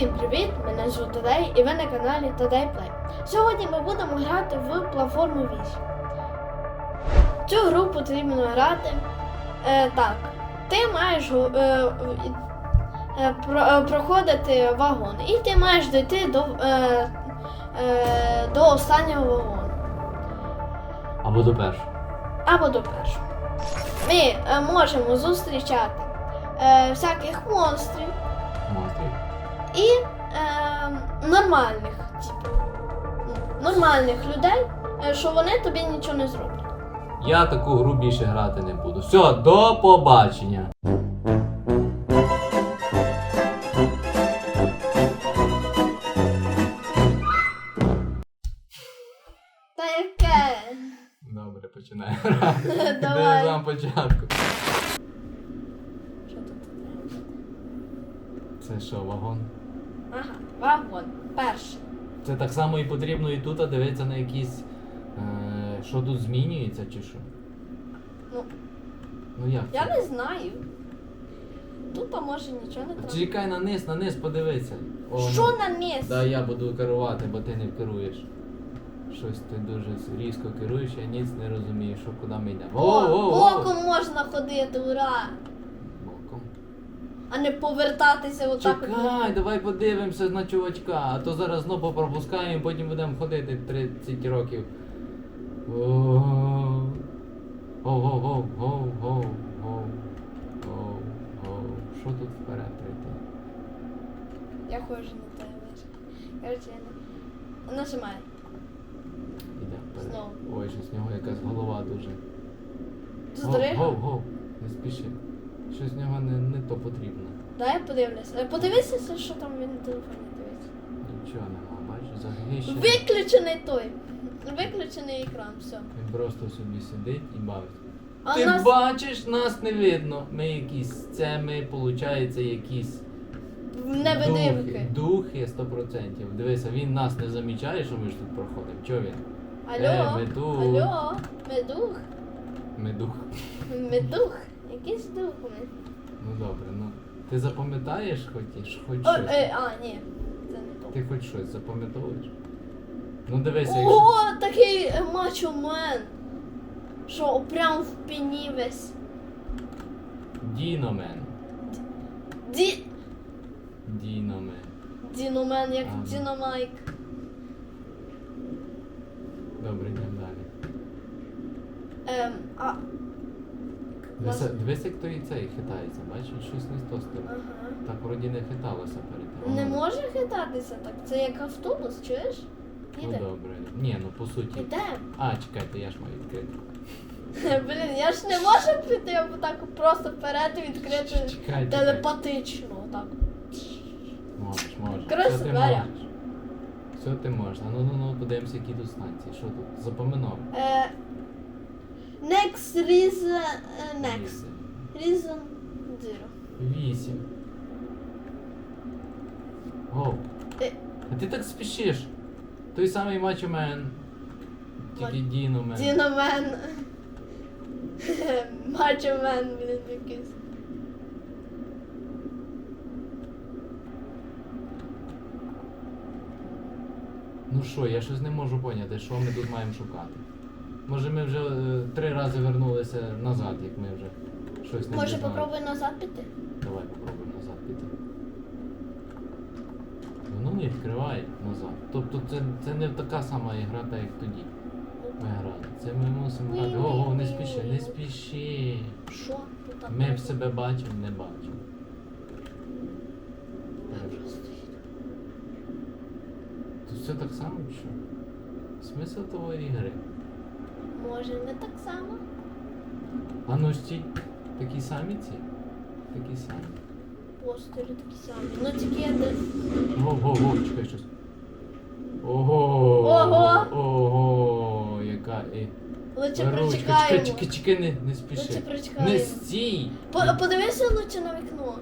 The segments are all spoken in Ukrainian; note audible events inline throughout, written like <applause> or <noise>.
Всім привіт! Мене звуть Тадей і ви на каналі Тадей Плей. Сьогодні ми будемо грати в платформу 8. Цю гру потрібно грати е, так. Ти маєш е, е, про, е, проходити вагон, і ти маєш дійти до, е, е, до останнього вагону Або до першого. або до першого. Ми е, можемо зустрічати е, всяких. Монстрів. І е, нормальних, типу, нормальних людей, е, що вони тобі нічого не зроблять. Я таку гру більше грати не буду. Все, до побачення. Та яке? Добре, починаю грати. <laughs> Давай. Де початку. Що тут? Це що, вагон? Ага, вагон. Перший. Це так само і потрібно і тут а дивитися на якісь. Е, що тут змінюється чи що? Ну, Ну як? я це? не знаю. Тут а може нічого не треба. Чекай на низ, на низ подивися. О, Що ну. на місці? Да, я буду керувати, бо ти не керуєш. Щось ти дуже різко керуєш, я ніц не розумію, що куди ми йдемо. О, О, о, о! боком можна ходити, ура! А не повертатися отак. Чекай, давай подивимося на чувачка, а то зараз знову попропускаємо, потім будемо ходити 30 років. О, Гоу, гоу, гоу, гоу, гоу, гоу, гоу. Що тут вперед прийти? Я ходжу на лише. Я не... Нажимай. Іде вперед. Знову. Ой, щось в нього якась голова дуже. Здриг. Гоу, гоу, не спіши. Щось в нього не, не то потрібно. Дай я подивлюся. Е, Подивися, що там він на телефоні дивиться. Нічого нема, бачиш, загищений. Виключений той. Виключений екран, все. Він просто собі сидить і бавить. А Ти нас бачиш, нас не видно. Ми якісь, це ми, виходить, якісь невидимки. Духи, духи 100%. Дивися, він нас не замічає, що ми ж тут проходимо. Чого він? Алло, Е, ми тут. алло, медух, Ми дух. медух. Якийсь ми. Ну добре, ну. Ти запам'ятаєш хоч, хоч О, щось? е, а, ні, це не то. Ти хоч щось запам'ятовуєш? Ну дивися, якщо. О, такий е, мачо мен. Що прям в пені весь. Діномен. Ді... Діномен. Діномен, як Ага. Дінамайк. Добре, йдемо далі. Ем, а... Дивися, дивись, як той цей хитається, бачиш, щось не з того. Ага. Так вроді не хиталося перед тим. Не може хитатися так. Це як автобус, чуєш? Ну добре. Ні, ну по суті. Іде. А, чекайте, я ж маю відкрити. <laughs> Блін, я ж не можу піти так просто вперед і відкрити Чекай, чекай. телепатично. Так. Можеш, можеш. Все ти Варя. можеш. Все ти можеш. А ну ну ну подивимося, які тут станції. Що тут? Запоминав. Е, next reason. е, next. Reason zero. Вісім. Гоу. Е. А ти так спішиш. Той самий мачомен. Тільки Діномен. Діномен. <laughs> Мачомен, блін, якийсь. Ну що, я щось не можу поняти, що ми тут маємо шукати. Може ми вже е, три рази вернулися назад, як ми вже щось не Може, попробуй назад піти? Давай попробуємо назад піти. Воно не відкриває назад. Тобто це, це не така сама ігра, та як тоді ми грали. Це ми мусимо грати. Ого, не спіши, не спіши. Що? Так Ми в себе бачимо, не бачимо. Тут все так само, чи що? Смисл твоєї гри. Може, не так само? А ну стій, такі самі ці? Такі самі. Постери такі самі. Ну тільки я де. Ого, ого, чекай щось. Ого! Ого! Ого! Яка і. Лучше Ручка, чекай, прочекаємо. чекай, чекай, не, не спіши. Лучше прочекаємо. Не стій! По- Подивися лучше на вікно.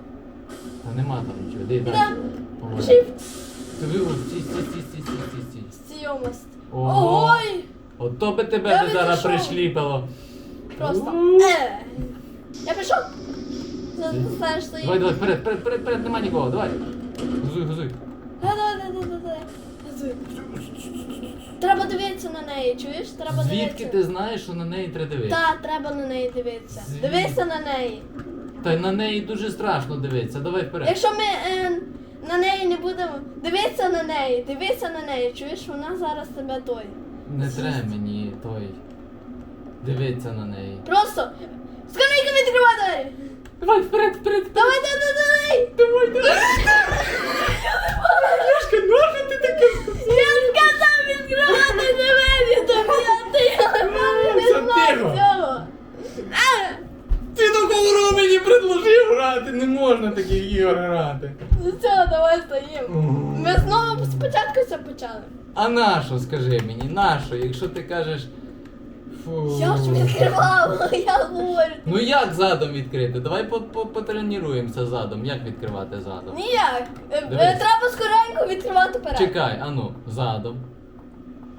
Та нема там нічого, де Да. далі. Ого. Shift. Стій, стій, стій, стій, стій, стій. Стійомость. Ого! Ой! Ото би тебе Я би зараз відійшов. пришліпало. Просто. Е. Я пішов. Знаєш, що Давай, давай, вперед, вперед, вперед, вперед, нема нікого, давай. Газуй, газуй. давай, давай. Треба дивитися на неї, чуєш? Треба Звідки дивитися. ти знаєш, що на неї треба дивитися? Так, треба на неї дивитися. Звідки? Дивися на неї. Та й на неї дуже страшно дивитися. Давай вперед. Якщо ми е, на неї не будемо. Дивися на неї, дивися на неї, чуєш, вона зараз тебе той. Не треба мені той. Дивитися на неї. Просто скоренько відкривай двері! Давай вперед, вперед. Давай, давай, давай! Давай, давай. Яшка, ну ти таке Я сказав відкривати двері тобі, а ти я не тихо. цього. А! Ти до колору мені предложив грати, не можна таких ігор грати. Ну все, давай стоїмо. Ми знову спочатку це почали. А нащо, скажи мені, нащо, якщо ти кажеш. Фу. Я ж відкривала, <laughs> я говорю. Ну як задом відкрити? Давай по- по- потренуємося задом. Як відкривати задом? Ніяк. Е, Дивись. е, Треба скоренько відкривати перед. Чекай, ану, задом.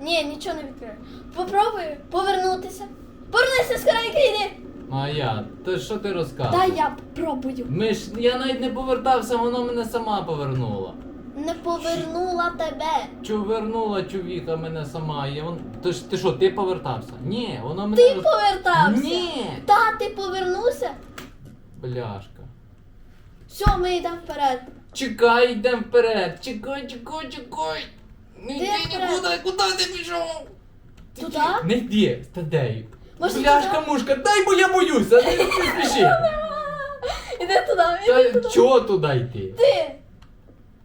Ні, нічого не відкрию. Попробуй повернутися. Повернися скоренько йди. А я, то що ти Та я пробую. Ми ж я навіть не повертався, воно мене сама повернула. Не повернула тебе. Чу вернула чувіха мене сама. Я вон... Ти ж ти що, ти повертався? Ні, воно мене. Ти повертався. Ні! Та ти повернувся. Бляшка. Все, ми йдемо вперед. Чекай, йдемо вперед. Чекай, чекай, чекай. Не Де йди вперед? нікуди, куди ти пішов? Туди? Не йди, стадею. Може, Бляшка мушка, дай, бо я боюся, не не спіши. <laughs> Іди туди, іди Та туди. чого туди йти? Ти.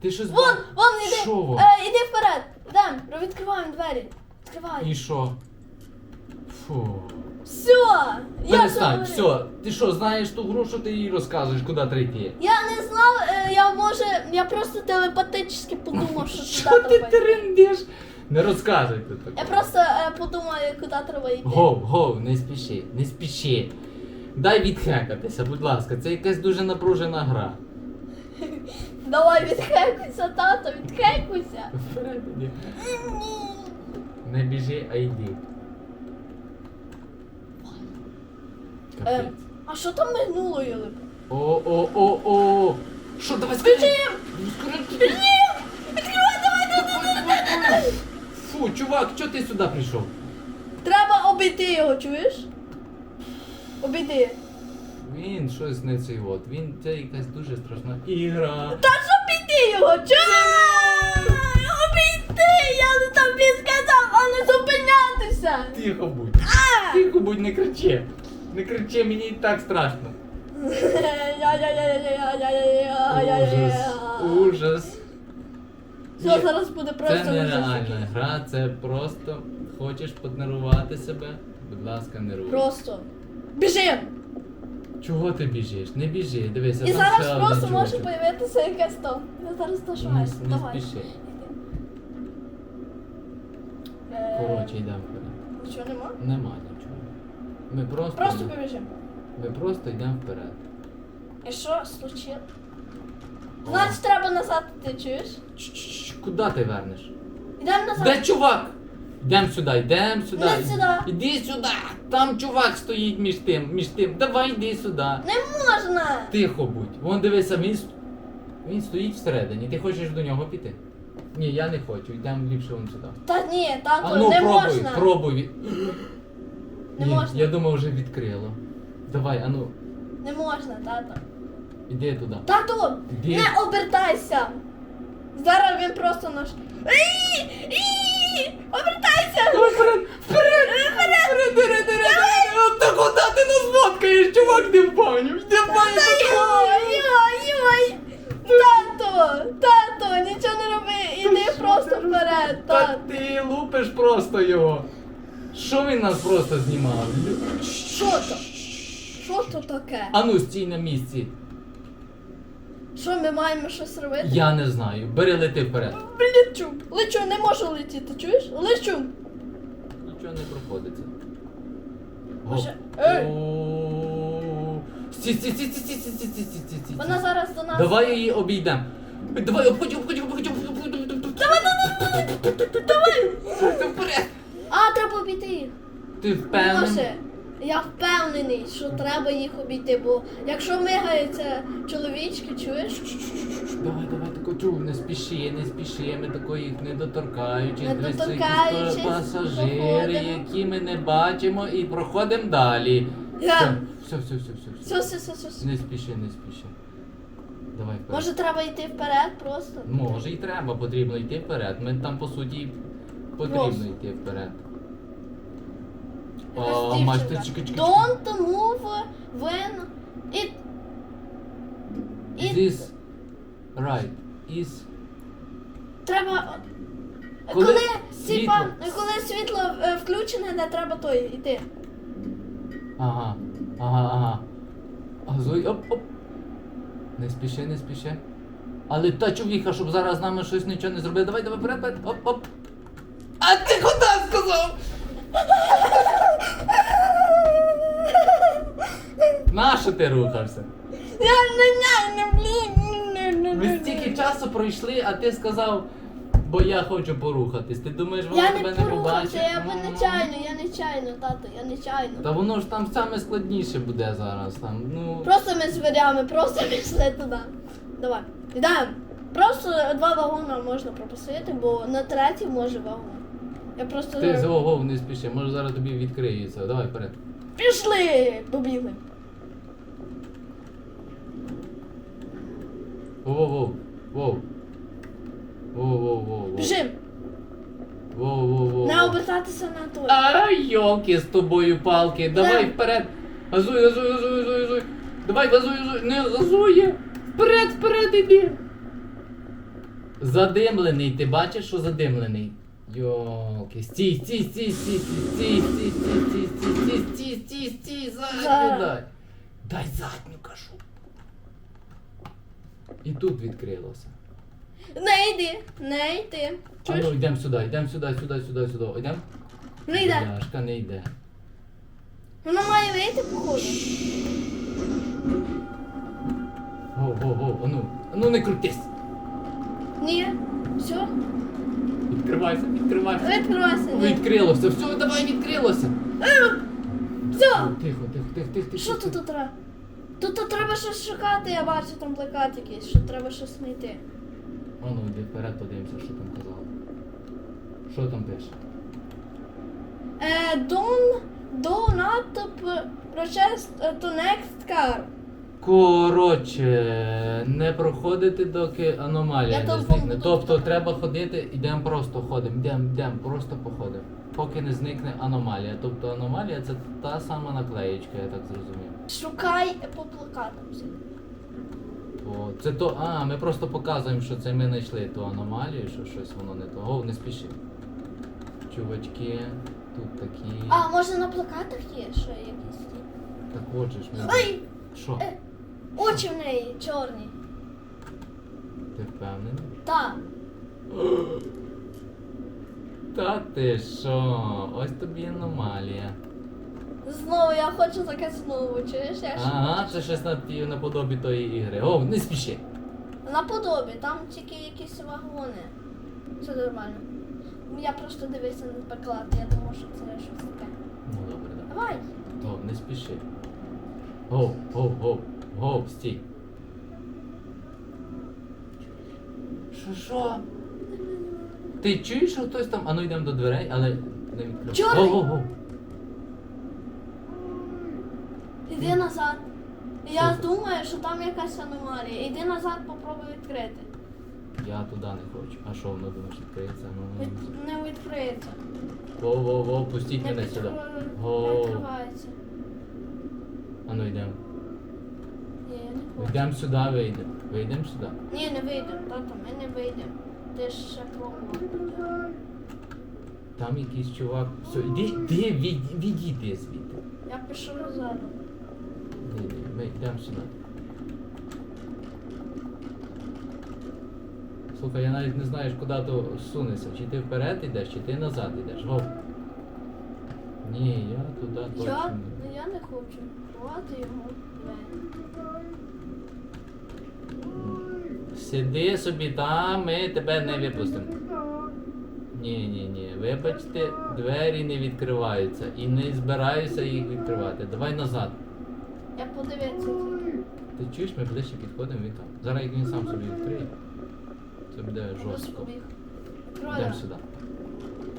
Ти що Вон, вон, іди. Що вон? Е, іди вперед. Йдем, відкриваємо двері. Відкривай. І що? Фу. Все. Я Перестань, говорю. все. Ти що, знаєш ту гру, що ти їй розказуєш, куди треба йти? Я не знав, е, я може, я просто телепатично подумав, що Що туди ти треба йти. трендиш? Не розказуйте Я так. просто е, подумав, куди треба йти. Гов, гов, не спіши, не спіши. Дай відхекатися, будь ласка, це якась дуже напружена гра. Давай відхекуйся, тато, відхекуйся. Не біжи, а йди. Капець. Ем, а що там мигнуло, Юлик? О, о, о, о. Що, давай скажи? Біжим! Відкривай, давай, давай, давай, давай. Фу, чувак, чого ти сюди прийшов? Треба обійти його, чуєш? Обійди. Він щось не цей от. Він це якась дуже страшна ігра. Та ж обійди його, чуєш? Обійти, я не тобі сказав, а не зупинятися. Тихо будь. Тихо будь, не кричи. Не кричи, мені і так страшно. Ужас. Ужас. Все, зараз буде просто Це ужас нереальна якийсь. гра, це просто хочеш поднервувати себе. Будь ласка, нервуй. Просто. Біжим! Чого ти біжиш? Не біжи, дивися. І там зараз просто може появитися якесь то. Я зараз то Не, Давай. спіши. Е, Коротше, йдемо вперед. Нічого нема? Нема нічого. Ми просто, Просто йдемо- побіжимо. ми просто йдемо вперед. І що случилось? О. Значить треба назад ти чуєш? Чш-чш, Куди ти вернеш? Йдемо назад. Де чувак? Йдемо сюди, йдемо сюди. Не сюди. Іди сюди. Там чувак стоїть між тим, між тим. Давай йди сюди. Не можна! Тихо будь. Вон дивися, він, він стоїть всередині. Ти хочеш до нього піти? Ні, я не хочу, йдемо ліпше вон сюди. Та ні, тато, А ну не пробуй, можна. пробуй. <gasps> Не Ні, можна. Я думав, вже відкрило. Давай, ану, Не можна, тато. іди туди. Тато, Іди. не обертайся! Зараз він просто наш. Обертайся! Вперед! Вперед! Вперед! Та куди ти нас фоткаєш? Чувак не в баню! Йди в баню! Тато! Тато! Нічого не роби! Іди просто вперед! Та ти лупиш просто його. Що він нас просто знімав? Що то? Що то таке? Ану, стій на місці. Що ми маємо щось робити? Я не знаю. Бери лети вперед. Лечу! Лечу, не можу летіти, чуєш? Лечу! Нічого не проходиться. Гоп. ей! О. Вона зараз до нас. Давай її обійдемо. Давай, обходь, обходь, обходь, обходь. Давай, Давай! Вперед. А, треба обійти їх. Ти Не впевнений? може. Я впевнений, що треба їх обійти, бо якщо мигаються чоловічки, чуєш? Давай, давай, тако чув, не спіши, не спіши, ми тако їх не доторкаючись, Не доторкаючись, пасажири, проходимо. які ми не бачимо, і проходимо далі. Я- Все, все, все, все, все. Все, все, все, все, все. Не спіши, не спіши. Давай вперед. Може треба йти вперед просто? Може і треба, потрібно йти вперед. Ми там по суті потрібно Просто. йти вперед. Якась О, дівчинка. Чекай, чекай, чекай. Don't move when it... it... This right is Треба... Коли Коли, світло- коли світло е, включене, де треба той йти. Ага, ага, ага. Газуй, оп, оп. Не спіши, не спіши. Але та чувіха, щоб зараз з нами щось нічого не зробив. Давай, давай, вперед, вперед, оп, оп. А ти куди сказав? Нащо ти рухався? Я. Ми стільки часу пройшли, а ти сказав, бо я хочу порухатись. Ти думаєш, вона Я тебе не не порухався, побачить? я би Ну, нечайно, я нечайно, тато, я нечайно. Та воно ж там саме складніше буде зараз. Там, ну. Просто ми з дверями, просто <laughs> пішли туди. Давай. Йдемо. Просто два вагони можна пропустити, бо на третій може вагон. Я просто Ти з гов не спіши, може зараз тобі відкриється. Давай вперед. пішли! Побігли. Воу-воу-воу. Воу. Воу-воу-воу. Біжим! Воу-воу-воу. Не обертатися на той. А, йолки з тобою палки. Давай вперед. Газуй, газуй, газуй, газуй, газуй. Давай, газуй, газуй. Не газує. Вперед, вперед іди. Задимлений, ти бачиш, що задимлений? Йолки, стій, стій, стій, стій, стій, стій, стій, стій, стій, стій, стій, стій, стій, задню Зараз. дай. Дай задню кажу. І тут відкрилося. Не йди, не йди. А Чуєш? ну йдемо сюди, йдемо сюди, сюди, сюди, сюди. Йдемо? Не йде. Бляшка не йде. Вона має вийти, походу. Гоу, гоу, гоу, а ну, ну не крутись. Ні. Все. Відкривайся, відкривайся. Відкривайся. Ні. Відкрилося, все, давай Все. Тихо, тихо, тихо, тихо, тихо. Що тут тут треба? Тут тут треба щось шукати, я бачу там плакат якийсь, що треба щось знайти. А ну йди вперед, подивимося, що там казали. Що там пише? Е, don't, do not to next car. Коротше, не проходити, доки аномалія Я не зникне. Тобто треба ходити, йдемо просто ходимо, йдемо, йдемо, просто походимо. Поки не зникне аномалія. Тобто аномалія це та сама наклеєчка, я так зрозумів. Шукай по плакатам. О, це то. А, ми просто показуємо, що це ми знайшли ту аномалію, що щось воно не то. О, не спіши. Чувачки, тут такі. А, може на плакатах є ще якісь? Так от же ж ми. Ай! Що? Е. Очі в неї чорні. Ти впевнений? Так. <gasps> <gasps> Та ти що? Ось тобі аномалія. Знову я хочу таке знову, чуєш? Я ж- Ага, це щось на ті- наподобі тої ігри. О, не спіши. Наподобі, там тільки якісь вагони. Все нормально. Я просто дивився на переклад, я думав, що це щось таке. Ну добре, так. Давай. О, не спіши. Гоу, гоу, гоу, гоу, стій. Що що? Ти чуєш, що хтось там. А ну йдемо до дверей, але не відкривай. Чорний! Гоу. Іди назад. Я це? думаю, що там якась аномалія. Іди назад, попробуй відкрити. Я туди не хочу. А що воно думаєш відкриється? Ну, ну, Від... Не відкриється. Воу, пустіть Не мене сюди. не відкривається. А ну йдемо. Ні, я не хочу. Йдемо сюди, вийдемо. Вийдемо сюди. Ні, не вийдемо, тато, ми не вийдемо. Ти ж ще пробував. Там якийсь чувак. Все, іди, від, відійди звідти. Я пішов назад. Ні, ні, ми йдемо сюди. Слухай, я навіть не знаю, куди то сунешся. Чи ти вперед йдеш, чи ти назад йдеш. Гоу. Ні, я туди точно. Я, не. ну, я не хочу. Давати його. Не. Сиди собі там, ми тебе не випустимо. ні, ні, ні. Вибачте, двері не відкриваються і не збираюся їх відкривати. Давай назад. Я подивитися. Ти чуєш, ми ближче підходимо, він там. Зараз як він сам собі відкриє. Це буде жорстко. Йдемо сюди.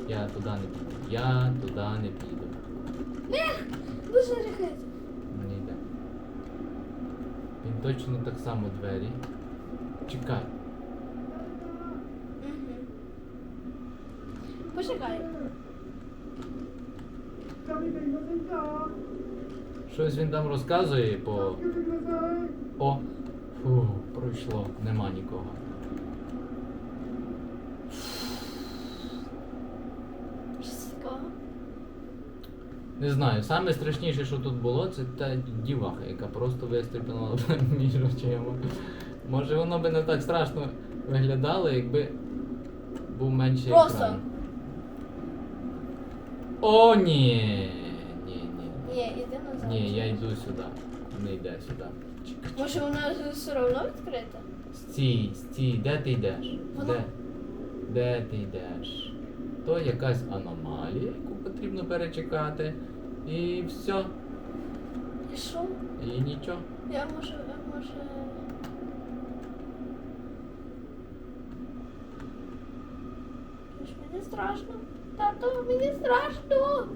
Я туди не піду. Я туди не піду. Дуже рихається. Не йде. Він точно так само двері. Чекай. Почекай. Щось він там розказує по. О! Фу, пройшло, нема нікого. Не знаю, саме страшніше, що тут було, це та діваха, яка просто вистріпнула <laughs> між очима. Може воно би не так страшно виглядало, якби був менший Просто. екран. О, ні. Ні, ні. Ні, іди назад. Ні, я йду сюди. Не йде сюди. Може вона все одно відкрита? Стій, стій, де ти йдеш? Воно- Де? Де ти йдеш? То якась аномалія, яку потрібно перечекати. І все. І що? І нічого. Я можу, я може. Що ж мені страшно? Тато, мені страшно.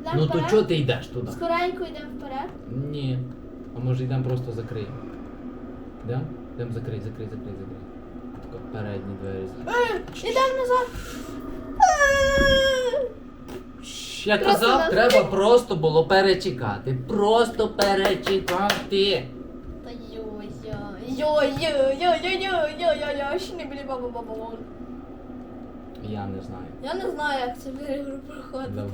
Йдемо Ну то вперед? чого ти йдеш туди? Скоренько йдемо вперед. Ні. А може йдемо просто закриємо? Да? Йдемо закрий, закрий, закрий, закрий. Тако передні двері. Е, Йдемо назад. Е, Щ, Я Просто казав, нас- треба просто було перечекати. Просто перечекати. Та йо-йо, йо-йо-йо-йо-йо-йо-йо-йо, ще не білі баба баба Я не знаю. Я не знаю, як це в ігру проходити. Да.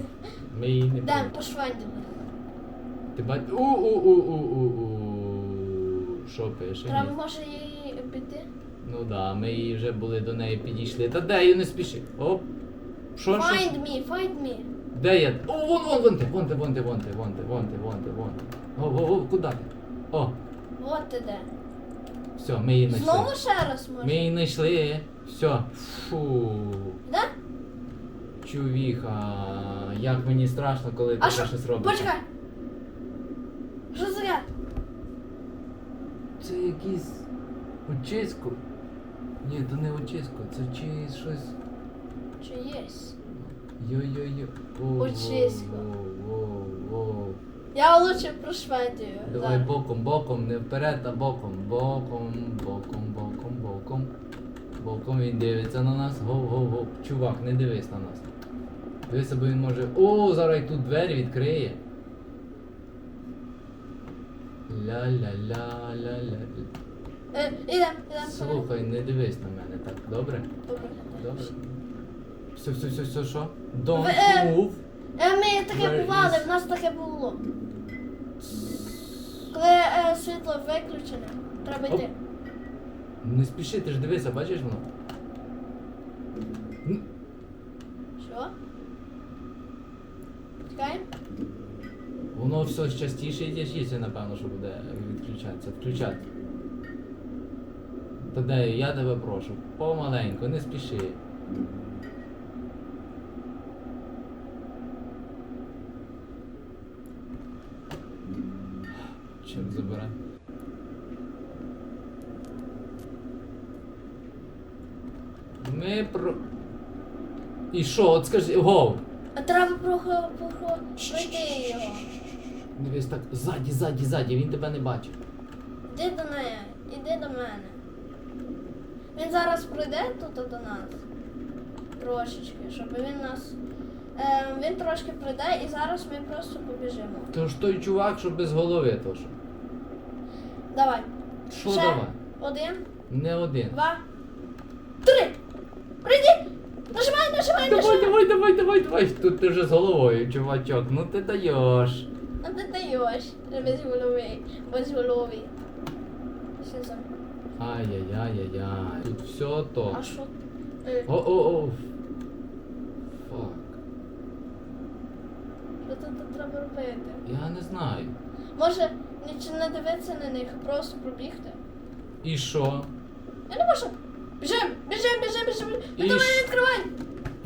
Ми її не Йдемо пройдемо. по швенділи. Ти бач. У-у-у-у-у-у. Що пише? Треба може її обійти? Ну да, ми її вже були до неї підійшли. Та де її не спіши. Оп. Що, що? Find me, find me. Де я? О, вон, вон, вон ти, вон ти, вон ти, вон ти, вон ти, вон ти, вон ти, вон ти. О, о, о, куди ти? О, Вот ти де. все, ми її знайшли. Знову ще раз Ми її знайшли. Все. Фу. Де? Чувіха, як мені страшно, коли А таке що? щось робиш. Почекай. Що це таке? Це якийсь очиску. Ні, то не очиску, це чиїсь щось. Чи єсть? Йо-йо-йо. О, во, во. Я лучше про Шведію. Давай Зараз. боком, боком, не вперед, а боком. Боком, боком, боком, боком. Боком він дивиться на нас. Гоу, гоу, гоу. Чувак, не дивись на нас. Дивися, бо він може. О, зараз і тут двері відкриє. Ля-ля-ля-ля-ля. Е, Ідем, ідем. Слухай, не дивись на мене так, добре? Добре. Добре. Все, все, все, все, що? Don't Ви, е, move. Е, ми таке бували, is- в нас таке було. Коли е, світло виключене, треба йти. Не спіши, ти ж дивися, бачиш воно? Н- Що? Чекаємо? Воно все частіше і частіше, напевно, що буде відключатися. Включати. Та де я тебе прошу, помаленьку, не спіши. Чим забирай? Ми про. І що, от скажи, гоу! А треба прохо- прохо- пройти його. Дивись так, ззаді, ззаді, ззаді, він тебе не бачить. Іди до неї, іди до мене. Він зараз прийде тут до нас. Трошечки, щоб він нас. Е, він трошки прийде і зараз ми просто побіжимо. То ж той чувак, що без голови, то що? Давай. Що Ще давай? Один, Не один. два, три. Прийди! Нажимай, нажимай, Давай, давай, давай, давай, давай. Тут ти вже з головою, чувачок. Ну ти даєш. А ти даєш без голови, без голови. Що за? Ай-яй-яй-яй-яй. Тут все то. А що? Е, О-о-о. Фак. Що тут треба робити? Я не знаю. Може, нічого не дивитися на них, просто пробігти? І що? Я не можу. Біжим, біжим, біжим, біжим. Ну давай відкривай.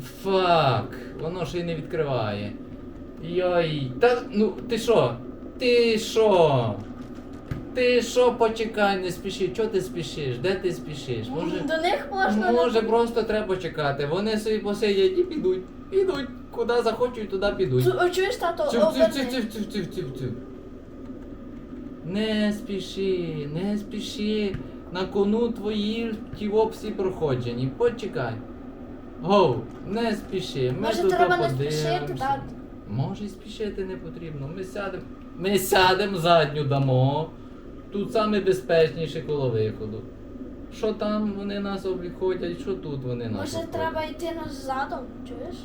Фак, воно ще й не відкриває. Йой, та ну ти що? Ти що? Ти що, почекай, не спіши. Чого ти спішиш? Де ти спішиш? Може, До них можна. може просто треба чекати. Вони собі посидять і підуть. Підуть. Куди захочуть, туди підуть. Чуєш, тато, Цюв, цюв, оберни. цюв, цюв, цюв, цюв, цюв, цюв. Не спіши, не спіши. На кону твої ті всі проходжені. Почекай. Гоу, не спіши. Ми Може, тут треба не подивимося. спішити, так? Може, й спішити не потрібно. Ми сядемо. Ми сядемо задню дамо. Тут саме безпечніше коло виходу. Що там вони нас обходять, що тут вони нас Може, обходять. треба йти назадом, чуєш?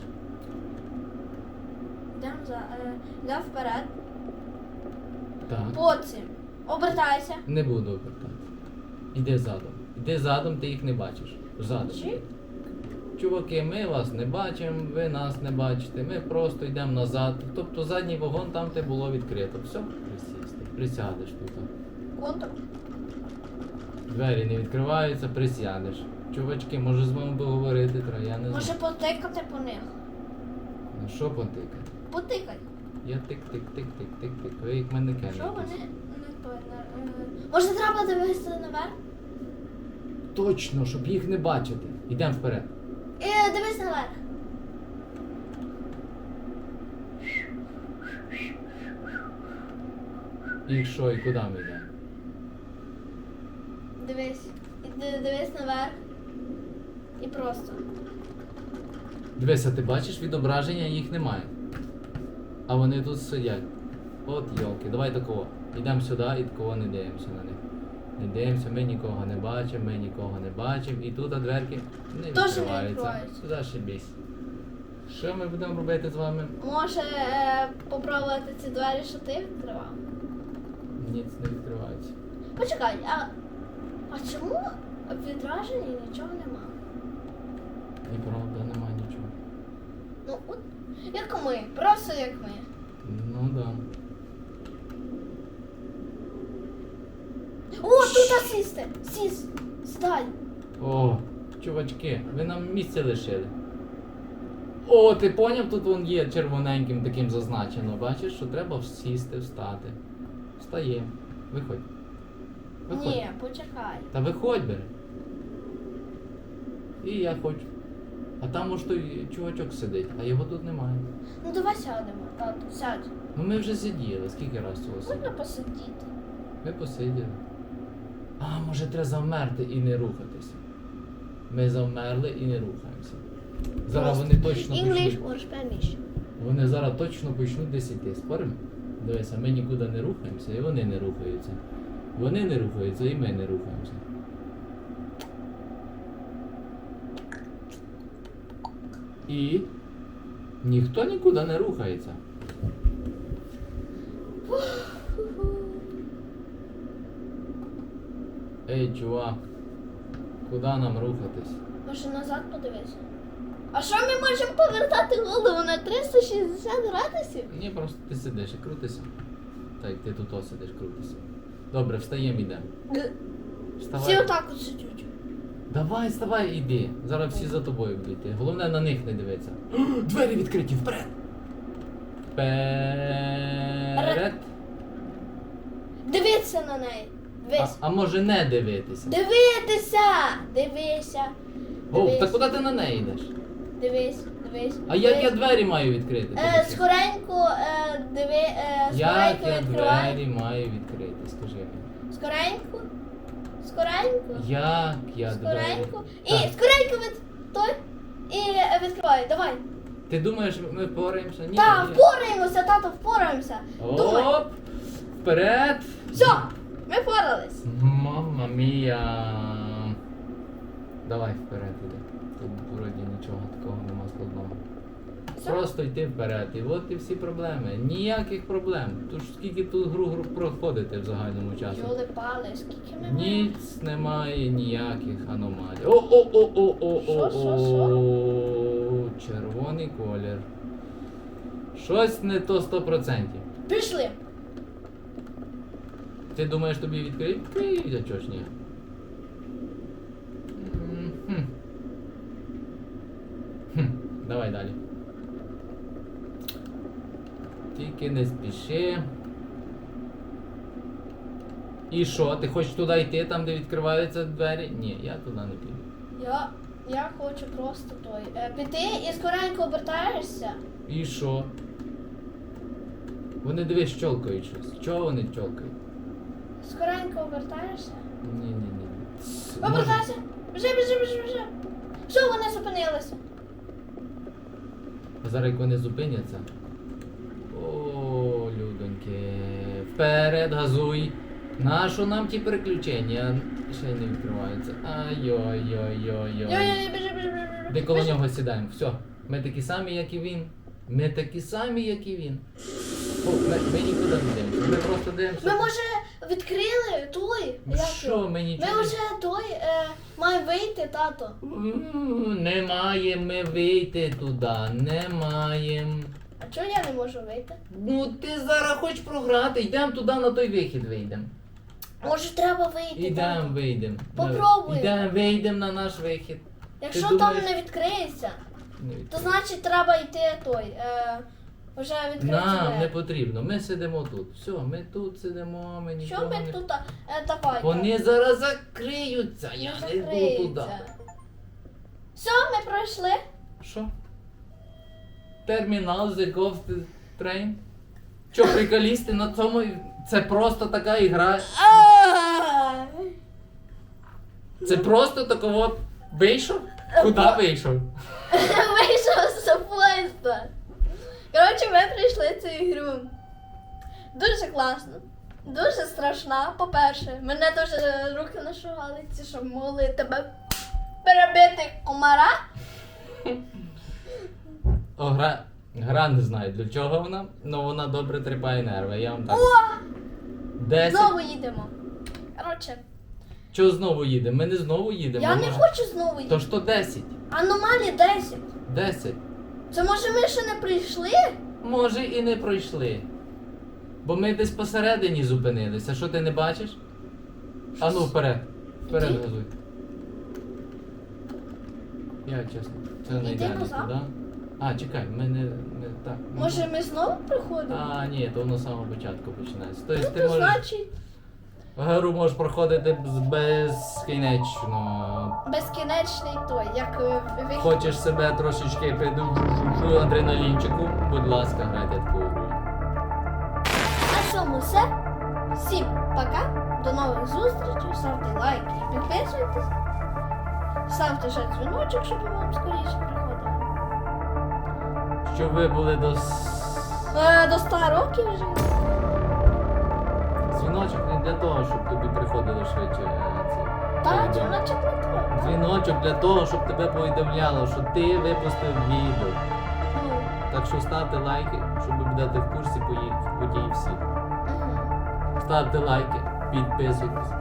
Йдемо за, е, йдемо вперед. Так. Потім. Обертайся. Не буду обертати. Іди задом. Іди задом, ти їх не бачиш. Задом. Чи? Чуваки, ми вас не бачимо, ви нас не бачите, ми просто йдемо назад. Тобто задній вагон там, де було відкрито. Все, присісти. Присядеш тут. Контур. Двері не відкриваються, присядеш. Чувачки, може з вами поговорити треба, я не Може знаю. потикати по них. Ну що потикати? Потикай. Я тик-тик-тик-тик-тик-тик. Ви як манекени. Що якісь. вони не то не. е, Може треба дивитися наверх? Точно, щоб їх не бачити. Йдемо вперед. Е, дивись наверх. І що, і куди ми йдемо? Дивись. Дивись наверх. І просто. Дивися, ти бачиш відображення, їх немає. А вони тут сидять. От йолки, давай такого. Йдемо сюди і такого не дивимося на них. Не дивимося, ми нікого не бачимо, ми нікого не бачимо. І тут дверки не відкриваються. Сюди ще бісь. Що ми будемо робити з вами? Може е, попробувати ці двері, що ти відкривав? Ніц не відкривається. Почекай, а, а чому в відраженні нічого нема? І правда, нема нічого. Ну, от, як ми, просто як ми. Ну да. О, сісти! Сіс! Стай! О, чувачки, ви нам місце лишили. О, ти поняв, тут вон є червоненьким таким зазначено. Бачиш, що треба сісти, встати. Встаємо. Виходь. Виходь. Ні, почекай. Та виходь бери. І я хочу. А там ось той чувачок сидить, а його тут немає. Ну давай сядемо, тату, сядь. Ну ми вже сиділи, скільки раз цього Можна посидіти. Ми посиділи. А, може треба завмерти і не рухатися. Ми завмерли і не рухаємося. Зараз вони точно English почнуть. or Spanish. Вони зараз точно почнуть десь іти. Споримо? Дивися, ми нікуди не рухаємося, і вони не рухаються. Вони не рухаються, і ми не рухаємося. І ніхто нікуди не рухається. Ей, чувак, куди нам рухатись? Може назад подивись. А що ми можемо повертати голову на 360 градусів? Ні, просто ти сидиш і крутишся. Так, ти тут о сидиш, крутишся. Добре, встаємо, йдемо. Вставай. Всі отак от сидять. Давай, вставай, іди. Зараз всі за тобою будуть йти. Головне на них не дивитися. Двері відкриті, вперед! Вперед! Дивіться на неї. А, а може не дивитися? Дивитися! Дивися. Гоу, Дивись. та куди ти на неї йдеш? Дивись, дивись. А як я Дивись. двері маю відкрити? Е, скоренько, е, диви, е, Як скоренько я відкривай. двері маю відкрити, скажи мені. Скоренько. Скоренько. Як я двері? Скоренько. І Так. скоренько від той. І е, відкривай. Давай. Ти думаєш, ми впораємося? Ні. Так, ні. впораємося, тато, впораємося. Думай. Оп! Вперед! Все, ми впорались. Мамма мія. Давай вперед іди. Тут вроді нічого такого нема складного. Все. Просто йти вперед. І от і всі проблеми. Ніяких проблем. Тож скільки тут гру гру проходите в загальному часу? Йоли пали, скільки ми маємо? Ніц немає ніяких аномалій. О, о, о, о, о, Що, о, що, о, червоний колір. Щось не то 100%. Пішли. Ти думаєш тобі відкриють? Відкриють, а чого ж ні? Хм. Давай далі. Тільки не спіши. І що? Ти хочеш туди йти, там де відкриваються двері? Ні, я туди не піду. Я я хочу просто той. Е, піти і скоренько обертаєшся. І що? Вони дивись, щолкають щось. Чого вони чолкають? Скоренько обертаєшся. Ні, ні, ні. Обертайся! Біжи, біжи, біжи, біжи. Що вони зупинилися? А зараз як вони зупиняться. О, людоньки. Вперед, газуй. Нащо нам ті переключення? Ще не відкриваються. Ай-ой-ой-ой-ой. Йой-йой, біжи, біжи, біжи. Де коло нього сідаємо. Все. Ми такі самі, як і він. Ми такі самі, як і він. О, ми, ми нікуди не дивимося. Ми просто дивимося. Ми може відкрили той. Ну як що, його? ми Ми вже той е, маємо вийти, тато. М, Не маємо ми вийти туди. Не маємо. А чого я не можу вийти? Ну ти зараз хочеш програти, йдемо туди на той вихід вийдемо. Може треба вийти. Ідемо, тато? вийдемо. Попробуй. Йдемо, вийдемо на наш вихід. Якщо Ти там думаєш- не відкриється, Не то значить треба йти той. Е, вже відкрити. Нам двері. не потрібно, ми сидимо тут. Все, ми тут сидимо, ми нікого Що ми не... тут? Е, давай. Вони зараз закриються, я не йду закриється. туди. Все, ми пройшли. Що? Термінал The Ghost Train? Що, приколісти на цьому? Це просто така ігра. Це просто такого вийшов? Куди вийшов? <laughs> Вийшов з поїзда. Коротше, ми прийшли цю ігру. Дуже класно. Дуже страшна, по-перше. Мене дуже руки нашували, ці, щоб могли тебе перебити комара. О, гра. Гра не знаю для чого вона, але вона добре тріпає нерви. Я вам так. О! Десять. Знову їдемо. Коротше, Чого знову їдемо? Ми не знову їдемо. я не може- хочу знову То їхати. то 10. Аномалі 10. 10. Це може ми ще не прийшли? Може і не пройшли. Бо ми десь посередині зупинилися. Що ти не бачиш? А ну вперед. Вперед Іди. газуй. Я чесно. Це не Іди йде назад. туди. А, чекай, ми не, не так. Може ми знову приходимо? А, ні, то воно з самого початку починається. Тобто Ну, ти то можеш. значить Гру можеш проходити без- безкінечно. безкінечний той, як е, вихід. Хочеш себе трошечки приду адреналінчику, будь ласка, грайте таку гру. На цьому все. Всім пока. До нових зустрічей. Ставте лайки і підписуйтесь. Ставте ще дзвіночок, щоб вам скоріше приходило. Щоб ви були до с- Е, до 100 років вже. Дзвіночок не для того, щоб тобі приходили швидше. е, ці Так, повідомлення. дзвіночок не того. Дзвіночок для того, щоб тебе повідомляло, що ти випустив відео. Ну, Так що ставте лайки, щоб будете в курсі подій, подій всіх. мгм. Ставте лайки, підписуйтесь.